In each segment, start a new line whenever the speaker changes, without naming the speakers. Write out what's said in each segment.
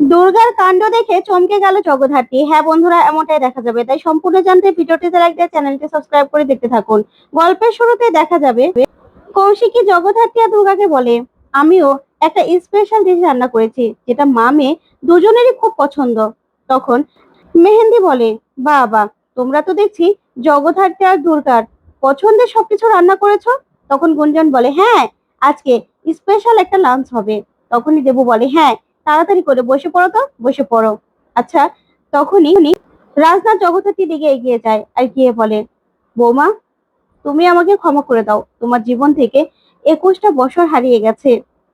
দুর্গার কাণ্ড দেখে চমকে গেল জগদ্ধাত্রী। হ্যাঁ বন্ধুরা, এমনটাই দেখা যাবে। তাই সম্পূর্ণ জানতে ভিডিওটিতে লাইক দিয়ে চ্যানেলটি সাবস্ক্রাইব করে দেখতে থাকুন। গল্পের শুরুতে দেখা যাবে, কৌশিকী জগদ্ধাত্রী আর দুর্গাকে বলে, আমিও একটা স্পেশাল ডিশ রান্না করেছি, যেটা মা মেয়ে দুজনেরই খুব পছন্দ। তখন মেহেন্দি বলে, বাবা, তোমরা তো দেখছি জগদ্ধাত্রী আর দুর্গার পছন্দের সবকিছু রান্না করেছ। তখন গুঞ্জন বলে হ্যাঁ আজকে স্পেশাল একটা লাঞ্চ হবে। তখনই দেবু বলে হ্যাঁ তাড়াতাড়ি করে বসে পড়ো তো, বসে পড়ো। আচ্ছা তখনই উনি রাজনাথ জগদ্ধাত্রীর দিকে এগিয়ে যায় আর গিয়ে বলে, বৌমা, তুমি আমাকে ক্ষমা করে দাও। তোমার জীবন থেকে একুশটা বছর হারিয়ে গেছে।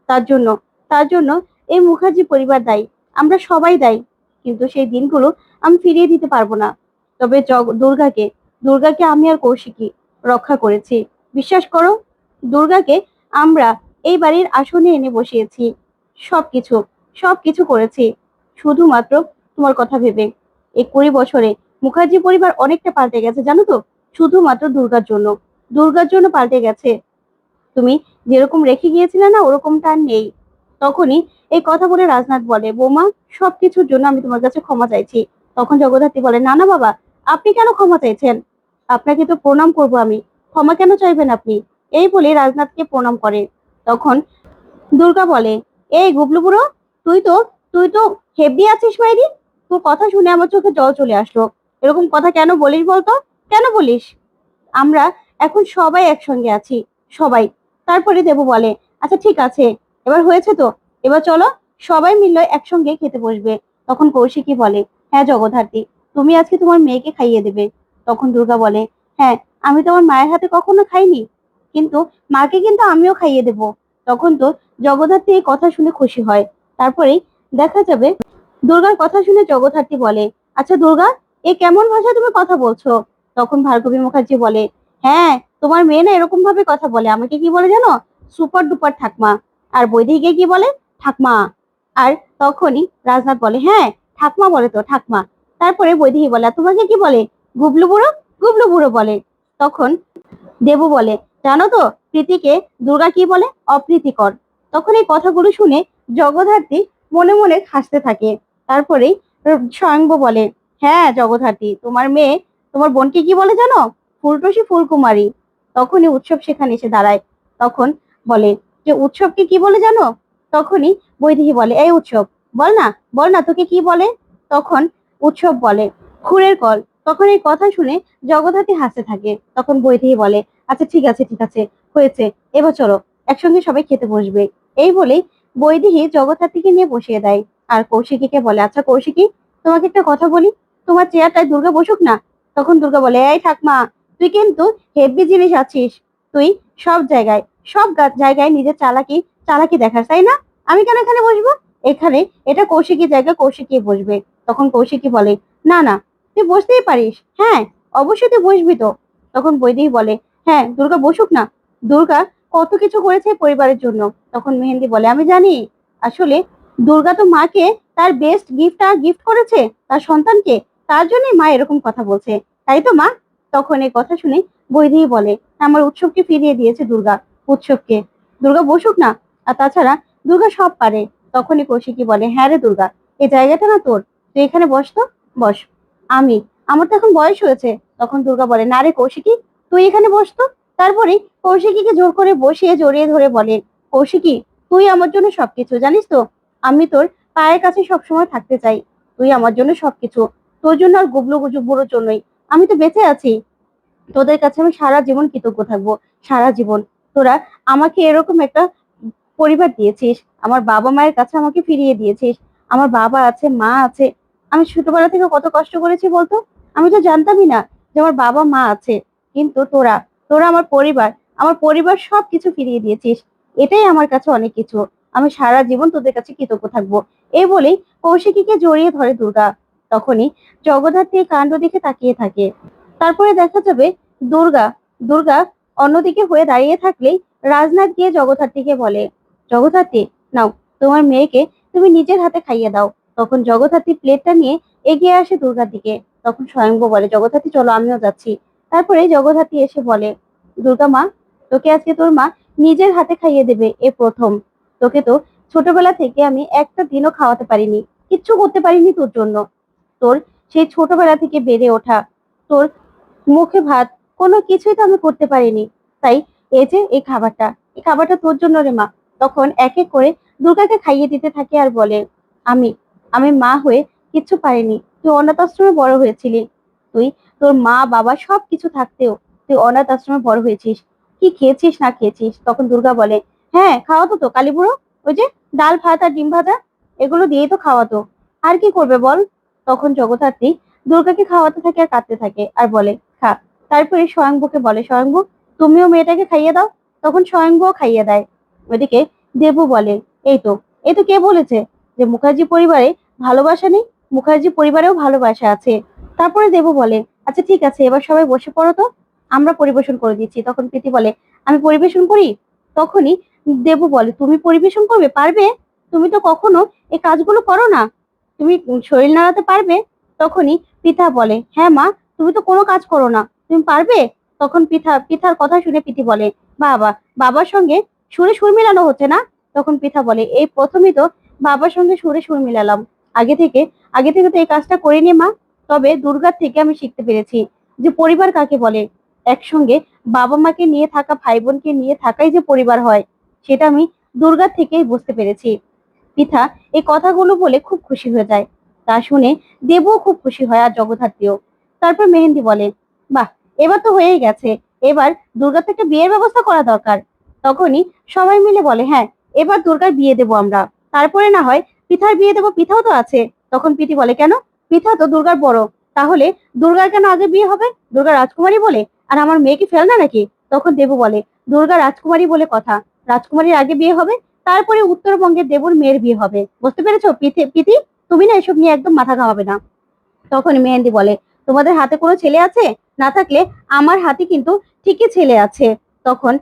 তার জন্য তার জন্য এই মুখার্জি পরিবার দায়ী। আমরা সবাই দায়ী। কিন্তু সেই দিনগুলো আমি ফিরিয়ে দিতে পারব না। তবে দুর্গাকে দুর্গাকে আমি আর কৌশিকী রক্ষা করেছি। বিশ্বাস করো, দুর্গাকে আমরা এই বাড়ির আসনে এনে বসিয়েছি। সবকিছু সবকিছু করেছি। শুধুমাত্র তোমার কথা ভেবে। এই কুড়ি বছরে মুখার্জি পরিবার অনেকটা পাল্টে গেছে, জানো তো? শুধুমাত্র দুর্গার জন্য। দুর্গার জন্য পাল্টে গেছে। তুমি যেরকম রেখে গিয়েছিলে না, ওরকমটা আর নেই। তখনই এই কথা বলে রাজনাথ বলে, বৌমা, সবকিছুর জন্য আমি তোমার কাছে ক্ষমা চাইছি। তখন জগদ্ধাত্রী বলে, না না, বাবা, আপনি কেন ক্ষমা চাইছেন? আপনাকে তো প্রণাম করব আমি। ক্ষমা কেন চাইবেন আপনি? এই বলে রাজনাথকে প্রণাম করে। তখন দুর্গা বলে, এই গুবলু বুড়ো তুই তো তুই তো হেভি আছিস মাইরি। তোর কথা শুনে আমার চোখে জল চলে আসলো। এরকম কথা কেন বলিস বলতো? কেন বলিস? আমরা এখন সবাই একসঙ্গে আছি, সবাই। তারপরে দেবু বলে আচ্ছা ঠিক আছে, এবার হয়েছে তো? এবার চলো, সবাই মিলে একসঙ্গে খেতে বসবে। তখন কৌশিকী বলে হ্যাঁ জগদ্ধাত্রী, তুমি আজকে তোমার মেয়েকে খাইয়ে দেবে। তখন দুর্গা বলে হ্যাঁ আমি তো আমার মায়ের হাতে কখনো খাইনি, কিন্তু মাকে কিন্তু আমিও খাইয়ে দেব। তখন তো জগদ্ধাত্রী এই কথা শুনে খুশি হয়। তারপরেই দেখা যাবে দুর্গার কথা শুনে জগদ্ধাত্রী বলে আচ্ছা দুর্গা, এ কেমন ভাষায় তুমি কথা বলছো? তখন ভার্গবী মুখার্জি বলে হ্যাঁ তোমার মেয়ে না এরকম ভাবে কথা বলে, আমাকে কি বলে জানো? সুপার ডুপার ঠাকমা। আর বৈদিকে কি বলে? ঠাকমা। আর তখনই রাজনাথ বলে হ্যাঁ ঠাকমা বলে তো, ঠাকমা। তারপরে বৈদেহী বলে তোমাকে কি বলে? গুবলু বুড়ো? গুবলু বুড়ো বলে। তখন দেবু বলে, জানো তো, প্রীতিকে দুর্গা কি বলে? অপ্রীতিকর। তখন এই কথাগুলো শুনে জগদ্ধাত্রী মনে মনে হাসতে থাকে। তারপরেই স্বয়ংব বলে হ্যাঁ জগদ্ধাত্রী, তোমার মেয়ে, তোমার বোনকে কি বলে জানো? ফুলটসি ফুলকুমারী। তখনই উৎসব সেখানে এসে দাঁড়ায়। তখন বলে, যে উৎসবকে কি বলে জানো? তখনই বৈদেহী বলে, এই উৎসব, বল না বল না তোকে কি বলে? তখন উৎসব বলে, খুরের কল। তখন এই কথা শুনে জগদ্ধাত্রী হাসতে থাকে। তখন বৈদেহী বলে আচ্ছা ঠিক আছে ঠিক আছে, হয়েছে, এবার চলো, একসঙ্গে সবাই খেতে বসবে। এই বলেই বৈদেহী জগদ্ধাত্রীকে নিয়ে বসিয়ে দেয়। আর কৌশিকীকে বলে আচ্ছা কৌশিকী, তোমাকে একটা কথা বলি। তোমার চেয়ারটায় দুর্গা বসুক না? তখন দুর্গা বলে, এই ঠাকমা তুই কিন্তু হেভি জিনিস আছিস। তুই সব জায়গায় সব জায়গায় নিজের চালাকি চালাকি দেখাস, তাই না? আমি কেন এখানে বসবো? এখানে এটা কৌশিকী জায়গা কৌশিকী বসবে। তখন কৌশিকী বলে, না না, তুই বসতেই পারিস। হ্যাঁ অবশ্যই তুই বসবি তো। তখন বৈদেহী বলে হ্যাঁ দুর্গা বসুক না। দুর্গা কত কিছু করেছে পরিবারের জন্য। তখন মেহেন্দি বলে, আমি জানি, আসলে দুর্গা তো মাকে তার বেস্ট গিফটটা গিফট করেছে, তার সন্তানকে, তার জন্যই মা এরকম কথা বলছে। তাই তো মা? তখন এই কথা শুনে বৈদেহী বলে, আমার উৎসবকে ফিরিয়ে দিয়েছে দুর্গা, উৎসবকে। দুর্গা বসুক না, আর তাছাড়া দুর্গা সব পারে। তখনই কৌশিকী বলে হ্যাঁ রে দুর্গা এই জায়গাটা না তোর, তুই এখানে বস তো, বস। আমি, আমার তো এখন বয়স হয়েছে। তখন দুর্গা বলে, না রে কৌশিকী, তুই এখানে বস তো। তারপরে কৌশিকীকে জোর করে বসিয়ে জড়িয়ে ধরে বলেন কৌশিকী, তুই আমার জন্য সবকিছু, জানিস তো? আমি তোর পায়ের কাছে সবসময় থাকতে চাই। তুই আমার জন্য সবকিছু। তোর জন্য আর গুবলু গুজু বুড়োর জন্যই আমি তো বেঁচে আছি। তোদের কাছে আমি সারা জীবন কৃতজ্ঞ থাকব। সারা জীবন। তোরা আমাকে এরকম একটা পরিবার দিয়েছিস। আমার বাবা মায়ের কাছে আমাকে ফিরিয়ে দিয়েছিস। আমার বাবা আছে, মা আছে। আমি ছোটবেলা থেকে কত কষ্ট করেছি বলতো? আমি তো জানতামই না যে আমার বাবা মা আছে। কিন্তু তোরা তোরা আমার পরিবার আমার পরিবার সব কিছু ফিরিয়ে দিয়েছিস। এটাই আমার কাছে অনেক কিছু। আমি সারা জীবন তোদের কাছে কৃতজ্ঞ থাকব। এই বলেই কৌশিকীকে জড়িয়ে ধরে দুর্গা। তখনই জগদ্ধাত্রী কাণ্ড দিকে তাকিয়ে থাকে। তারপরে দেখা যাবে দুর্গা। দুর্গা অন্যদিকে হয়ে দাঁড়িয়ে থাকলেই রাজনাথ গিয়ে জগদ্ধাত্রীকে বলে জগদ্ধাত্রী নাও, তোমার মেয়েকে তুমি নিজের হাতে খাইয়ে দাও। তখন জগদ্ধাত্রী প্লেটটা নিয়ে এগিয়ে আসে দুর্গার দিকে। তখন স্বয়ংব বলে জগদ্ধাত্রী চলো, আমিও যাচ্ছি। তারপরে জগদ্ধাত্রী এসে বলে, দুর্গা মা, তোকে আজকে তোর মা নিজের হাতে খাইয়ে দেবে এ প্রথম। তোকে তো ছোটবেলা থেকে আমি একটা দিনও খাওয়াতে পারিনি, কিচ্ছু করতে পারিনি তোর জন্য। তোর সেই ছোটবেলা থেকে বেড়ে ওঠা, তোর মুখে ভাত, কোনো কিছুই তো আমি করতে পারিনি। তাই এই যে এই খাবারটা এই খাবারটা তোর জন্য রে মা। তখন এক এক করে দুর্গাকে খাইয়ে দিতে থাকে আর বলে, আমি আমি মা হয়ে কিচ্ছু পারিনি, তুই অনাথ আশ্রমে বড় হয়েছিলি। তুই তোর মা, বাবা সব কিছু থাকতেও তুই অনাথ আশ্রমে বড় হয়েছিস। কি খেয়েছিস, না খেয়েছিস? তখন দুর্গা বলে হ্যাঁ খাওয়াতো তো কালীবুড়ো ওই যে ডাল ভাত আর ডিম ভাজা এগুলো দিয়েই তো খাওয়াতো আর কি করবে বল? তখন জগদ্ধাত্রী দুর্গাকে খাওয়াতে থাকে আর কাঁদতে থাকে আর বলে, খা। তারপরে স্বয়ংভূকে বলে, স্বয়ংভূ, তুমিও মেয়েটাকে খাইয়ে দাও। তখন স্বয়ংভূও খাইয়ে দেয়। ওইদিকে দেবু বলে, এই তো এই তো কে বলেছে যে মুখার্জি পরিবারে ভালোবাসা নেই, মুখার্জি পরিবারেও ভালোবাসা আছে? তারপরে দেবু বলে আচ্ছা ঠিক আছে, এবার সবাই বসে পড়ো তো। আমরা পরিবেশন করে দিচ্ছি। তখন প্রীতি বলে, আমি পরিবেশন করি? তখনই দেবু বলে, তুমি পরিবেশন করবে? পারবে? তুমি তো কখনো এই কাজগুলো করো না। তুমি শরীর নাড়াতে পারবে? তখনই পিতা বলে হ্যাঁ মা, তুমি তো কোনো কাজ করো না। তুমি পারবে? তখন পিঠা পিঠার কথা শুনে পিতি বলে, বাবা, বাবার সঙ্গে সুরে সুর মিলানো হচ্ছে না? তখন পিঠা বলে, এই প্রথমই তো বাবার সঙ্গে সুরে সুর মিলালাম। আগে থেকে আগে থেকে তো এই কাজটা করিনি মা। তবে দুর্গার থেকে আমি শিখতে পেরেছি যে পরিবার কাকে বলে। একসঙ্গে বাবা মাকে নিয়ে থাকা ভাই বোনকে নিয়ে থাকাই যে পরিবার হয়, সেটা আমি দুর্গার থেকেই বুঝতে পেরেছি। পিঠা এই কথাগুলো বলে খুব খুশি হয়ে যায়। তা শুনে দেবও খুব খুশি হয় আর জগদ্ধাত্রীও। তারপর মেহেন্দি বলে, বাহ, এবার তো হয়েই গেছে। এবার দুর্গার থেকে বিয়ের ব্যবস্থা করা দরকার। তখনই সবাই মিলে বলে হ্যাঁ এবার দুর্গার বিয়ে দেবো আমরা। তারপরে না হয় পিঠার বিয়ে দেবো পিঠাও তো আছে। তখন পিঠি বলে, কেন? পিঠা তো দুর্গার বড়, তাহলে দুর্গার কেন আগে বিয়ে হবে? দুর্গা রাজকুমারী বলে? আর আমার মেয়ে কি ফেল না নাকি? তখন দেবু বলে, দুর্গা রাজকুমারী বলে কথা। রাজকুমারীর আগে বিয়ে হবে, তারপরে উত্তরবঙ্গের দেবুর মেয়ের বিয়ে হবে। বুঝতে পেরেছ? পিথি তুমি না এসব নিয়ে একদম মাথা ঘামাবে না। তখন মেহেন্দি বলে, তোমাদের হাতে কোনো ছেলে আছে? না থাকলে আমার হাতে কিন্তু ঠিকই ছেলে আছে। তখন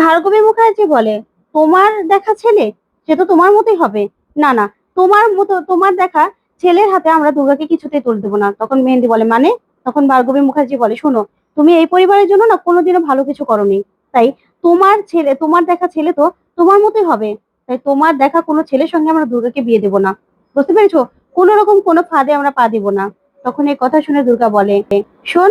ভার্গবী মুখার্জি বলে, তোমার দেখা ছেলে? সে তো তোমার মতোই হবে। না না, তোমার মতো, তোমার দেখা ছেলের হাতে আমরা দুর্গাকে কিছুতেই তুলে দেবো না। তখন মেহেন্দি বলে মানে? তখন ভার্গবী মুখার্জি বলে, শোনো, তুমি এই পরিবারের জন্য না কোনোদিনও ভালো কিছু করনি। তাই তোমার ছেলে, তোমার দেখা ছেলে তো তোমার মতোই হবে। তাই তোমার দেখা কোনো ছেলের সঙ্গে আমরা দুর্গাকে বিয়ে দেবো না। বুঝতে পেরেছ? কোন রকম কোনো ফাঁদে আমরা পা দিব না। তখন এই কথা শুনে দুর্গা বলে, শোন,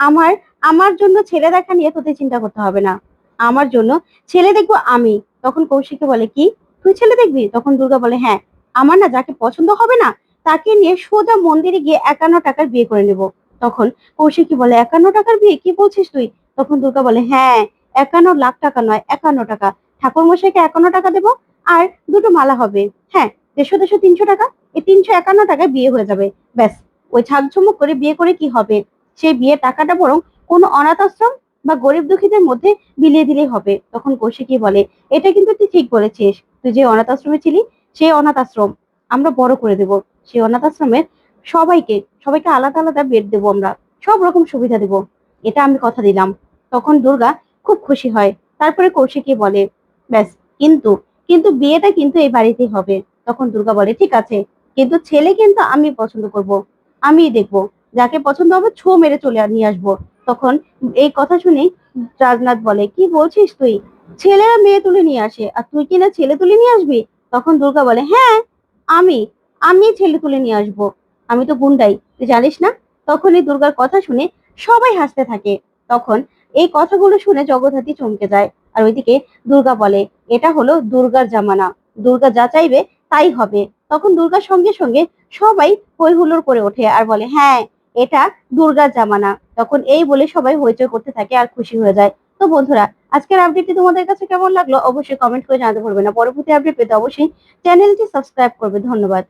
আমার আমার জন্য ছেলে দেখা নিয়ে তোদের চিন্তা করতে হবে না। আমার জন্য ছেলে দেখব আমি। তখন কৌশিকে বলে, কি? তুই ছেলে দেখবি? তখন দুর্গা বলে হ্যাঁ আমার না যাকে পছন্দ হবে না তাকে নিয়ে সোজা মন্দিরে গিয়ে একান্ন টাকার বিয়ে করে নেব। তখন কৌশিকী বলে, একান্ন টাকার বিয়ে? কি বলছিস তুই? তখন দুর্গা বলে হ্যাঁ একান্ন লাখ টাকা নয়, একান্ন টাকা। ঠাকুর মশাইকে একান্ন টাকা দেবো আর দুটো মালা হবে। হ্যাঁ দেড়শো দেড়শো, তিনশো টাকা। এই তিনশো একান্ন টাকায় বিয়ে হয়ে যাবে। ব্যাস, ওই ঝাঁকঝমক করে বিয়ে করে কি হবে? সেই বিয়ে টাকাটা বরং কোনো অনাথ আশ্রম বা গরিব দুঃখীদের মধ্যে বিলিয়ে দিলেই হবে। তখন কৌশিকী বলে, এটা কিন্তু তুই ঠিক বলেছিস। তুই যে অনাথ আশ্রমে ছিলি, সেই অনাথ আশ্রম আমরা বড় করে দেব। সেই অনাথ আশ্রমের সবাইকে সবাইকে আলাদা আলাদা বেড দেবো আমরা, সব রকম সুবিধা দেব। এটা আমি কথা দিলাম। তখন দুর্গা খুব খুশি হয়। তারপরে কৌশিকী বলে, ব্যাস, কিন্তু কিন্তু বিয়েটা কিন্তু এই বাড়িতেই হবে। তখন দুর্গা বলে, ঠিক আছে, কিন্তু ছেলে কিন্তু আমি পছন্দ করব, আমিই দেখব। যাকে পছন্দ হবে ছো মেরে চলে নিয়ে আসব। তখন এই কথা শুনে রাজনাথ বলে, কি বলছিস তুই? ছেলেরা মেয়ে তুলে নিয়ে আসে, আর তুই কিনা ছেলে তুলে নিয়ে আসবি? তখন দুর্গা বলে হ্যাঁ আমি। আমি ছেলে তুলে নিয়ে আসব। আমি তো গুন্ডাই জানিস না? তখনই দুর্গার কথা শুনে সবাই হাসতে থাকে। তখন এই কথাগুলো শুনে জগদ্ধাত্রী চমকে যায় আর ওইদিকে দুর্গা বলে, এটা হলো দুর্গার জামানা। দুর্গা যা চাইবে তাই হবে। তখন দুর্গার সঙ্গে সঙ্গে সবাই হই হুল্লোড় করে ওঠে আর বলে হ্যাঁ এটা দুর্গার জামানা। তখন এই বলে সবাই হইচই করতে থাকে আর খুশি হয়ে যায়। তো বন্ধুরা, আজকের আপডেটটি তোমাদের কাছে কেমন লাগল? অবশ্যই কমেন্ট করে জানাতে ভুলবে না। পরবর্তী আপডেট পেতে অবশ্যই চ্যানেলটি সাবস্ক্রাইব করবে। ধন্যবাদ।